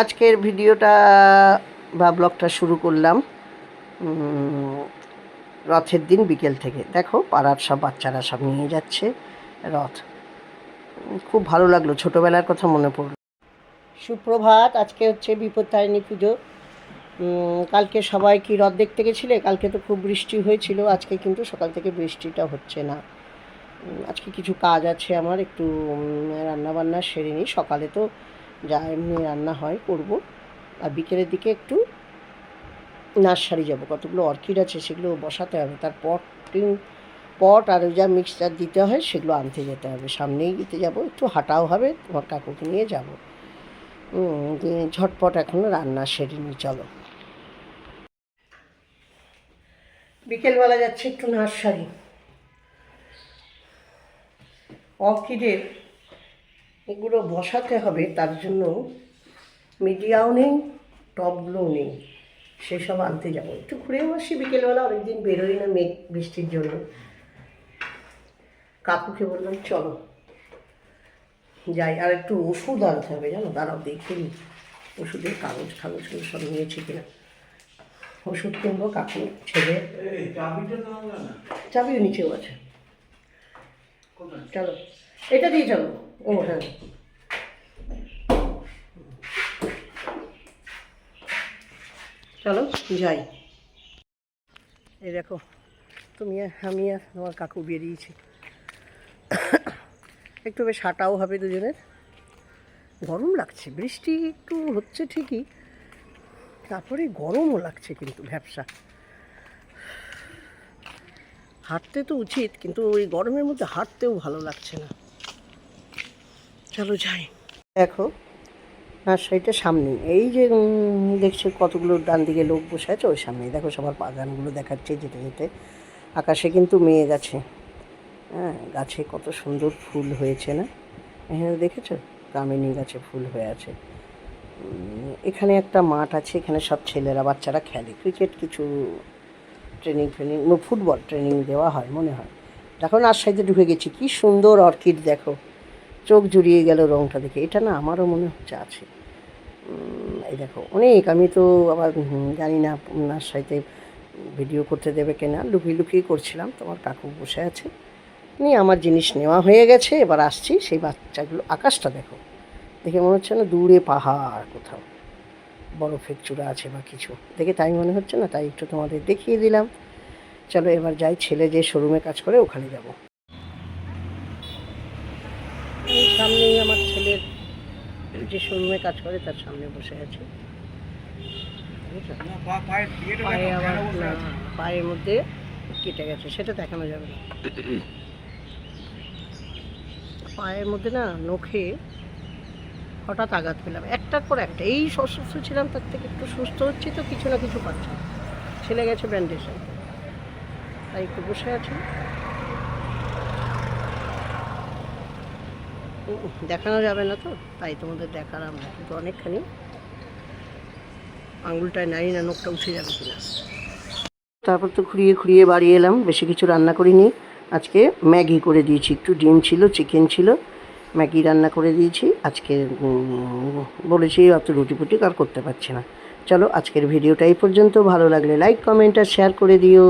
আজকের ভিডিওটা বা ব্লগটা শুরু করলাম রথের দিন বিকেল থেকে। দেখো, পাড়ার সব বাচ্চারা সব নিয়ে যাচ্ছে রথ। খুব ভালো লাগল, ছোটোবেলার কথা মনে পড়ল। সুপ্রভাত, আজকে হচ্ছে বিপত্তারিণী পুজো। কালকে সবাই কি রথ দেখতে গেছিলে? কালকে তো খুব বৃষ্টি হয়েছিল, আজকে কিন্তু সকাল থেকে বৃষ্টিটা হচ্ছে না। আজকে কিছু কাজ আছে আমার, একটু রান্না বান্না সেরে নিই। সকালে তো যা এমনি রান্না হয়, করব। আর বিকেলের দিকে একটু নার্সারি যাব। কতগুলো অর্কিড আছে সেগুলো বসাতে হবে। তার পটিং পট আর যা মিক্সচার দিতে হয় সেগুলো আনতে যেতে হবে। সামনেই দিতে যাব। একটু হাঁটাও হবে। তোমার কাকুকে নিয়ে যাব। ঝটপট এখন রান্না সেরে নিই চলো। বিকেলবেলা যাচ্ছে একটু নার্সারি। অর্কিডের এগুলো বসাতে হবে তার জন্য মিডিয়াও নেই টবগুলোও নেই। সেসব আনতে যাব। একটু ঘুরেও আসি বিকেলবেলা অনেকদিন বেরোই না মেঘ বৃষ্টির জন্য। কাকুকে বললাম চলো যাই। আর একটু ওষুধ আনতে হবে জানো? দাঁড়াও দেখে নিই ওষুধের কাগজ কাগজগুলো সব নিয়েছি কিনা। ওষুধ কিনবো কাকু ছেলে। চাবিও নিচেও আছে। চলো। এটা দিয়ে চলো। ও হ্যাঁ। চলো, যাই। এই দেখো, তুমি আমি আর তোমার কাকু বেরিয়েছি একটু বেশ হাঁটাও হবে দুজনের। গরম লাগছে, বৃষ্টি একটু হচ্ছে ঠিকই। তারপরে গরমও লাগছে কিন্তু ব্যবসা হাঁটতে তো উচিত, কিন্তু ওই গরমের মধ্যে হাঁটতেও ভালো লাগছে না। চলো যাই দেখো, নার্সারিটা সামনে এই যে দেখছ কতগুলো ডান দিকে লোক বসে আছে, ওই সামনে দেখো সবার বাগানগুলো দেখাচ্ছে, যেতে যেতে। আকাশে কিন্তু মেয়ে গেছে হ্যাঁ গাছে কত সুন্দর ফুল হয়েছে না? এখানে দেখেছ? কামিনী গাছে ফুল হয়ে আছে। এখানে একটা মাঠ আছে, এখানে সব ছেলেরা, বাচ্চারা খেলে। ক্রিকেট কিছু ট্রেনিং ফ্রেনিং ফুটবল ট্রেনিং দেওয়া হয়, মনে হয়। দেখো, নার্সারিতে ঢুকে গেছি। কি সুন্দর অর্কিড, দেখো। চোখ জুড়িয়ে গেল রংটা দেখে। এটা না আমারও মনে হচ্ছে আছে। এই দেখো, অনেক, আমি তো আবার জানি না নার্সারিতে ভিডিও করতে দেবে কিনা, লুকিয়ে লুকিয়ে করছিলাম, তোমার কাকু বসে আছে। নিয়ে আমার জিনিস নেওয়া হয়ে গেছে, এবার আসছি, সেই বাচ্চাগুলো আকাশটা দেখো। দেখে মনে হচ্ছে না দূরে পাহাড় কোথাও, বরফের চূড়া আছে বা কিছু। দেখে তাই মনে হচ্ছে না, তাই একটু তোমাদের দেখিয়ে দিলাম। চলো এবার যাই, ছেলে যে শোরুমে কাজ করে, ওখানে যাব। এই সামনেই আমার ছেলের যে শোরুমে কাজ করে তার সামনে বসে আছে। পায়ে আবার পায়ের মধ্যে কেটে গেছে সেটা দেখানো যাবে না। পায়ের মধ্যে না নখে হঠাৎ আঘাত পেলাম একটার পর একটা। এই অসুস্থ ছিলাম তার থেকে একটু সুস্থ হচ্ছি তো কিছু না কিছু পাচ্ছি। ছেলে গেছে ব্যান্ডেজে তাই একটু বসে আছি। দেখানো যাবে না তো, তাই তোমাদের দেখালাম না কিন্তু অনেকখানি। আঙুলটায় নাই না, নখটা উঠে যাবে কিনা। তারপর তো ঘুরিয়ে ঘুরিয়ে বাড়ি এলাম, বেশি কিছু রান্না করিনি। আজকে ম্যাগি করে দিয়েছি, একটু ডিম ছিল, চিকেন ছিল, ম্যাগি রান্না করে দিয়েছি। আজকে বলেছি অত রুটি ফুটি আর করতে পারছি না। চলো আজকের ভিডিওটা এই পর্যন্ত, ভালো লাগলে লাইক কমেন্ট আর শেয়ার করে দিও।